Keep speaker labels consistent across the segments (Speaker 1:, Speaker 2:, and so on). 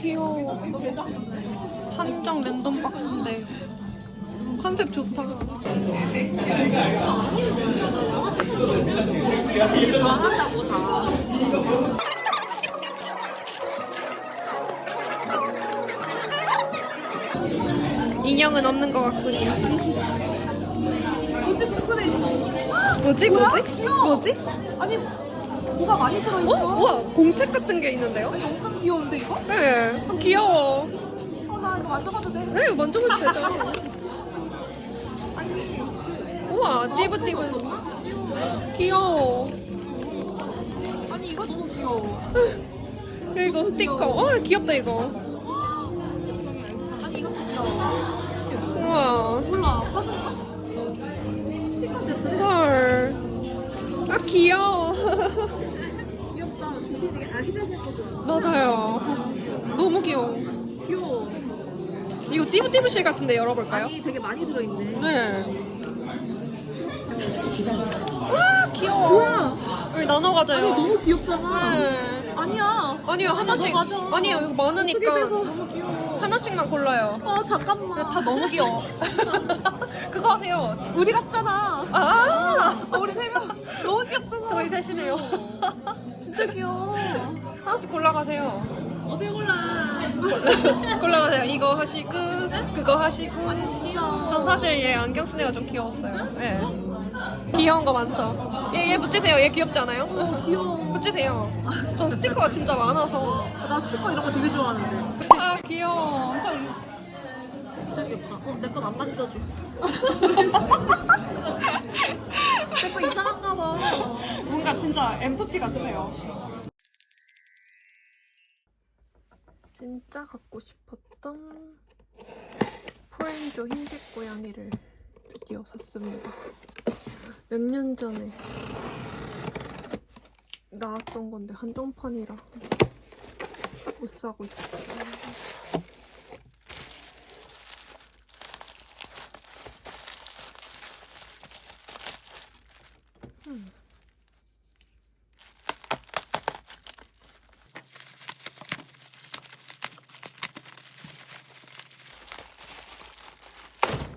Speaker 1: 귀여워. 한정 랜덤 박스인데 컨셉 좋다.
Speaker 2: 망한다고 다.
Speaker 1: 인형은 없는 것 같군요.
Speaker 2: 뭐지?
Speaker 1: 뭐지 뭐지?
Speaker 2: 귀여워.
Speaker 1: 뭐지?
Speaker 2: 아니 뭐가 많이 들어있어.
Speaker 1: 어? 우와 공책 같은 게 있는데요?
Speaker 2: 아니 엄청 귀여운데 이거?
Speaker 1: 네, 아, 귀여워.
Speaker 2: 어 나 이거 만져봐도 돼?
Speaker 1: 네, 만져볼 수 되죠.
Speaker 2: 아니
Speaker 1: 우와, 띠부띠부. 귀여워.
Speaker 2: 아니 이거 너무 귀여워.
Speaker 1: 이거 스티커. 어, 귀엽다 이거.
Speaker 2: 아니 이것도 귀여워.
Speaker 1: 우와.
Speaker 2: 몰라 화장가? 스티커 세트래.
Speaker 1: 헐. 아, 귀여워.
Speaker 2: 귀엽다. 준비 되게 아기자기하게 좋아.
Speaker 1: 맞아요. 너무 귀여워.
Speaker 2: 귀여워.
Speaker 1: 이거 띠부띠부실 같은데 열어볼까요?
Speaker 2: 아니 되게 많이 들어있네.
Speaker 1: 네. 와, 귀여워.
Speaker 2: 뭐야?
Speaker 1: 우리 나눠 가져요.
Speaker 2: 아니 너무 귀엽잖아.
Speaker 1: 네.
Speaker 2: 아니야.
Speaker 1: 아니요, 하나씩.
Speaker 2: 너 가져.
Speaker 1: 아니요, 이거
Speaker 2: 어떻게
Speaker 1: 많으니까.
Speaker 2: 너무 귀여워.
Speaker 1: 하나씩만 골라요.
Speaker 2: 아 잠깐만.
Speaker 1: 다 너무 귀여워. 그거 하세요.
Speaker 2: 우리 같잖아.
Speaker 1: 아!
Speaker 2: 아, 우리 세 명 너무 귀엽잖아.
Speaker 1: 저희 셋이네요.
Speaker 2: 진짜 귀여워.
Speaker 1: 하나씩 골라가세요.
Speaker 2: 어떻게 골라?
Speaker 1: 골라가세요. 이거 하시고, 그거 하시고.
Speaker 2: 아니 진짜.
Speaker 1: 전 사실 얘 안경 쓴 애가 좀 귀여웠어요. 네. 귀여운 거 많죠? 얘, 얘 붙이세요. 얘 귀엽지 않아요?
Speaker 2: 어, 귀여워.
Speaker 1: 붙이세요. 전 스티커가 진짜 많아서.
Speaker 2: 나 스티커 이런 거 되게 좋아하는데.
Speaker 1: 아, 귀여워. 엄청.
Speaker 2: 진짜 귀엽다. 어, 내건안 만져줘. 내 거 이상한가 봐.
Speaker 1: 뭔가 진짜 MFP 같으세요. 진짜 갖고 싶었던 포렌조 흰색 고양이를 드디어 샀습니다. 몇 년 전에 나왔던 건데 한정판이라 못 사고 있었어요. 음.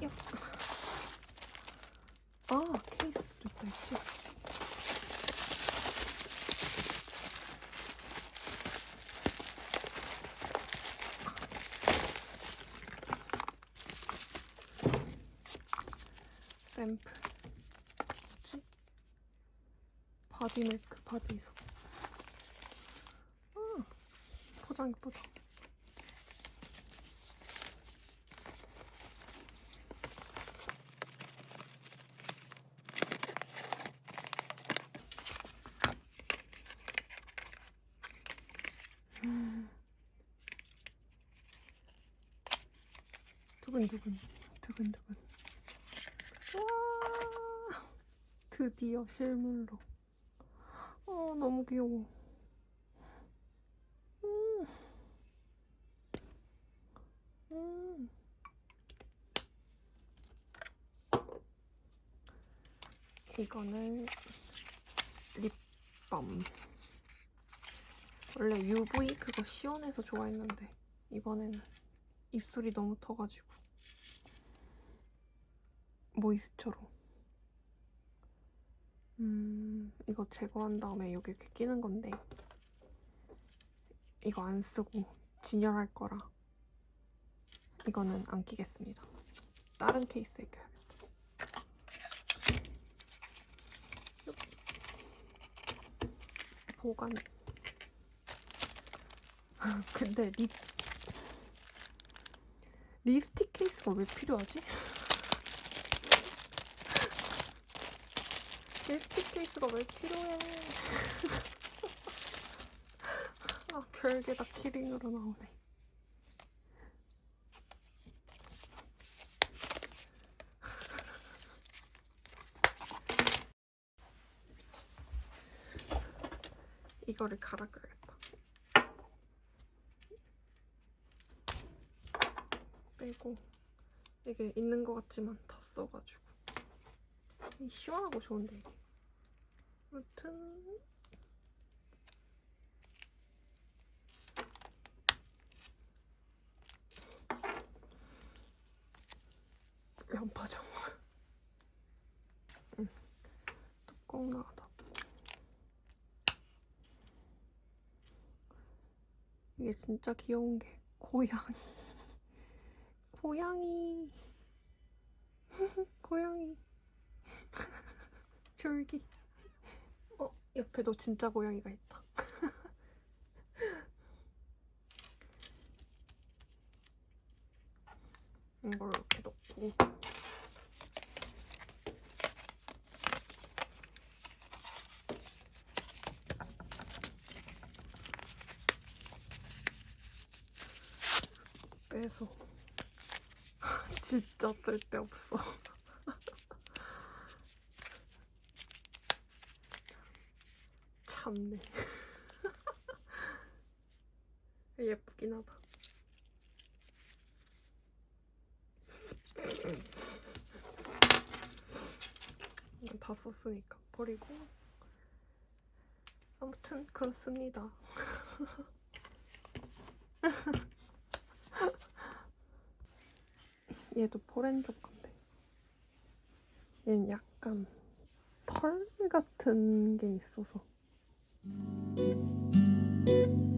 Speaker 1: 야. 아, 케이스도 또 있지. 샘플. 뭐지? 바디밀크 바디소. 아, 포장 이쁘다. 두근두근 두근두근 와 드디어 실물로 어 너무 귀여워 음. 음. 이거는 립밤 원래 UV 그거 시원해서 좋아했는데 이번에는 입술이 너무 터가지고 모이스처로 음 이거 제거한 다음에 여기 이렇게 끼는 건데 이거 안 쓰고 진열할 거라 이거는 안 끼겠습니다 다른 케이스에 껴야겠다 요. 보관 근데 립 립스틱 케이스가 왜 필요하지? 립스틱 케이스가 왜 필요해? 아, 별게 다 키링으로 나오네. 이거를 갈아 껴야겠다. 빼고 이게 있는 것 같지만 다 써가지고 이 시원하고 좋은데 이게. 아무튼. 면파장 응. 음, 뚜껑 나가다고 이게 진짜 귀여운 게 고양이. 고양이. 고양이. 졸기. 어, 옆에도 진짜 고양이가 있다. 이걸 이렇게 넣고. 빼서. 진짜 쓸데없어. 참네. 예쁘긴 하다. 다 썼으니까 버리고. 아무튼 그렇습니다. 얘도 포렌족 건데. 얘는 약간 털 같은 게 있어서. Thank you.